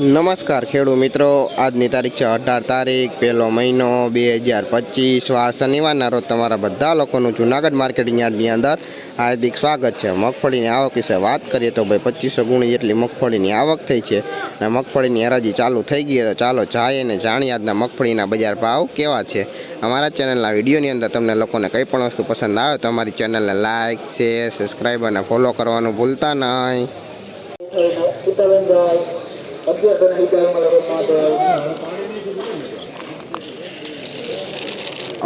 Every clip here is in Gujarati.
નમસ્કાર ખેડૂત મિત્રો. આજની તારીખ છે અઢાર તારીખ, પહેલો મહિનો બે હજાર પચીસ. વાર શનિવારના રોજ તમારા બધા લોકોનું જુનાગઢ માર્કેટિંગ યાર્ડની અંદર હાર્દિક સ્વાગત છે. મગફળીની આવક વિશે વાત કરીએ તો ભાઈ પચીસો ગુણી જેટલી મગફળીની આવક થઈ છે અને મગફળીની હરાજી ચાલુ થઈ ગઈ તો ચાલો જાય અને જાણીએ આજના મગફળીના બજાર ભાવ કેવા છે. અમારા ચેનલના વિડીયોની અંદર તમને લોકોને કંઈ પણ વસ્તુ પસંદ આવે તો અમારી ચેનલને લાઇક શેર, સબસ્ક્રાઈબ અને ફોલો કરવાનું ભૂલતા નહીં. ઉત્તરબંગાળ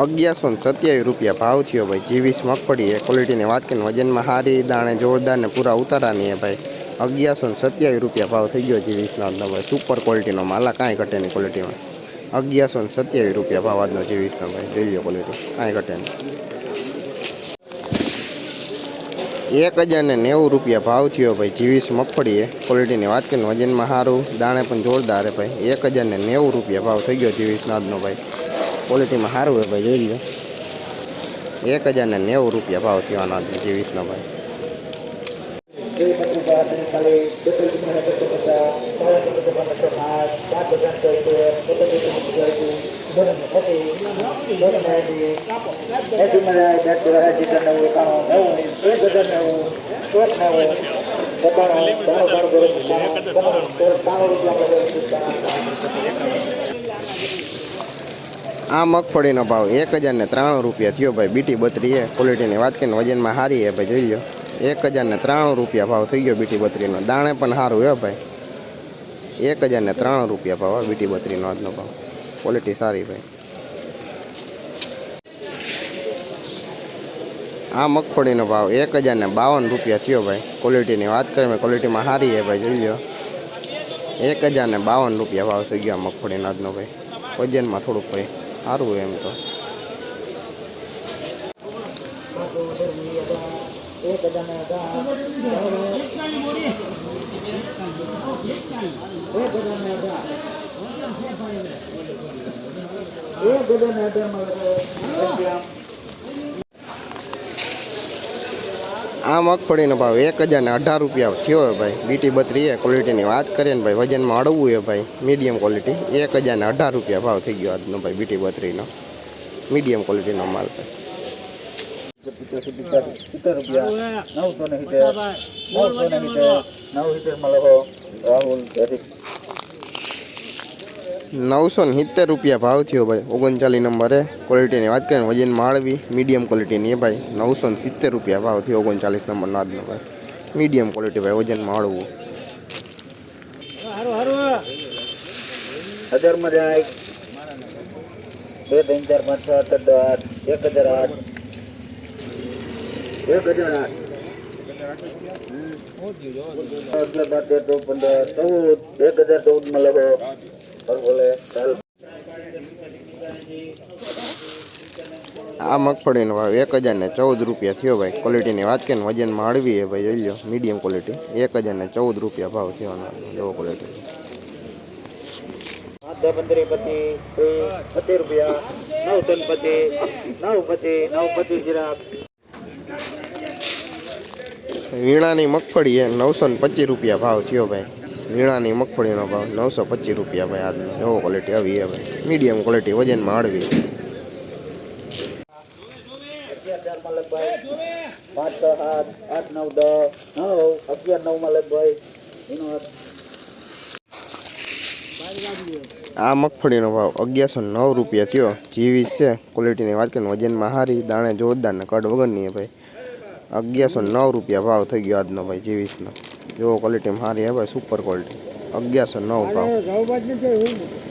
અગિયારસો ને અગિયારસો ને સત્યાવીસ રૂપિયા ભાવ થયો ભાઈ. જીવીસ મગફળી એ ક્વોલિટીની વાત કરીને વજનમાં સારી દાણે જોરદાર ને પૂરા ઉતારાની એ ભાઈ. અગિયારસો ને સત્યાવીસ રૂપિયા ભાવ થઈ ગયો જીવીસનો આજનો ભાઈ. સુપર ક્વોલિટીનો માલા કાંઈ ઘટે નહીં ક્વોલિટીમાં અગિયારસો ને સત્યાવીસ રૂપિયા ભાવ આજનો જીવીસનો ભાઈ. જોઈ લો ક્વોલિટી કાંઈ ઘટે નહીં. એક હજાર ને નેવું રૂપિયા ભાવ થયો ભાઈ, જીવીસ મગફળી ક્વોલિટીની વાત કરીને વજનમાં સારું, દાણે પણ જોરદાર હે ભાઈ. એક હજાર ને નેવું રૂપિયા ભાવ થઈ ગયો જીવીસ નાદનો ભાઈ. ક્વોલિટીમાં સારું હોય ભાઈ, જોઈ લો એક હજાર ને નેવું રૂપિયા ભાવ થયો આજનો જીવીસનો ભાઈ. જેવી પત્રિકા ખાલી બેસલ કિંમત બસો પચાસ ચાલીસ બસો પચાસ પાંચ પાંચ હજાર સો રૂપિયા પચાસ ધોરણ પચીસ ધોરણ એસી એસી મળ્યા બેટ એસી ટન નવું એકાણું નવું એક હજાર નવું એક નવું સત્તાણું ત્રાણું ત્રાણું ધોરણ ત્રાણું ત્રાણું રૂપિયા આ મગફળીનો ભાવ એક હજાર ને ત્રાણું રૂપિયા થયો ભાઈ બીટી બત્રી એ ક્વોલિટીની વાત કરીને વજનમાં સારી હે ભાઈ જોઈ લો એક હજાર ને ત્રાણું રૂપિયા ભાવ થઈ ગયો બીટી બત્રીનો. દાણે પણ સારું હે ભાઈ. એક હજાર ને ત્રાણું રૂપિયા ભાવ બીટી બત્રીનો આજનો ભાવ. ક્વોલિટી સારી ભાઈ. આ મગફળીનો ભાવ એક હજાર ને બાવન રૂપિયા થયો ભાઈ. ક્વોલિટીની વાત કરીએ ક્વોલિટીમાં સારી છે ભાઈ, જોઈ લો એક હજાર ને બાવન રૂપિયા ભાવ થઈ ગયો મગફળીનો આજનો ભાઈ. વજનમાં થોડુંક ભાઈ. સારું એમ તો. એક હજાર ને એક હજાર ને અઢાર એક હજાર ને અઢારમાં આ મગફળીનો ભાવ એક હજાર ને અઢાર રૂપિયા થયો હોય ભાઈ. બીટી બત્રી એ ક્વોલિટીની વાત કરીએ ને ભાઈ, વજનમાં અડવું હોય ભાઈ મીડિયમ ક્વોલિટી એક હજાર ને અઢાર રૂપિયા ભાવ થઈ ગયો આજનો ભાઈ બીટી બત્રીનો. મીડિયમ ક્વોલિટીનો માલ ભાઈ. સિત્તેર રૂપિયા નવસો ને સિત્તેર નવસો ને સિત્તેર નવ સિત્તેરમાં લખો રાહુલ નવસો ને સિત્તેર રૂપિયા ભાવ થયો ભાઈ ઓગણચાલીસ નંબરે ક્વોલિટીની વાત કરીએ ને વજન માળવી મીડિયમ ક્વોલિટીની એ ભાઈ. નવસો ને સિત્તેર રૂપિયા ભાવ થયો ઓગણચાલીસ નંબરનો આજનો ભાઈ. મીડિયમ ક્વોલિટી ભાઈ વજનમાં હળવું હજારમાં જાય. બે ત્રણ ચાર પાંચ છ આઠ આઠ આઠ એક હજાર આઠ. એક હજાર ચૌદ આ મગફળીનો ભાવ એક હજાર ને ચૌદ રૂપિયા થયો ભાઈ. ક્વોલિટીની વાત કે વજનમાં હળવી એ ભાઈ, જોઈ લો મીડિયમ ક્વોલિટી એક હજાર ને ચૌદ રૂપિયા ભાવ થયો એવો ક્વોલિટી રૂપિયા નવ પચીસ નવ પચીસ નવ જરાક વીણાની મગફળી એ નવસો ને પચીસ રૂપિયા ભાવ થયો ભાઈ. વીણાની મગફળીનો ભાવ નવસો પચીસ રૂપિયા ભાઈ. આજનો એવો ક્વોલિટી આવી છે ભાઈ. મીડિયમ ક્વોલિટી વજનમાં હળવી આ મગફળીનો ભાવ અગિયારસો નવ રૂપિયા થયો. જીવીસ છે. ક્વોલિટીની વાત કરીને વજનમાં સારી દાણે જોરદાર ને કડ વગરની ભાઈ. અગિયારસો નવ રૂપિયા ભાવ થઈ ગયો આજનો ભાઈ જીવીસનો જો ક્વોલિટીમાં સારી હે ભાઈ સુપર ક્વોલિટી અગિયારસો નવ ભાવ.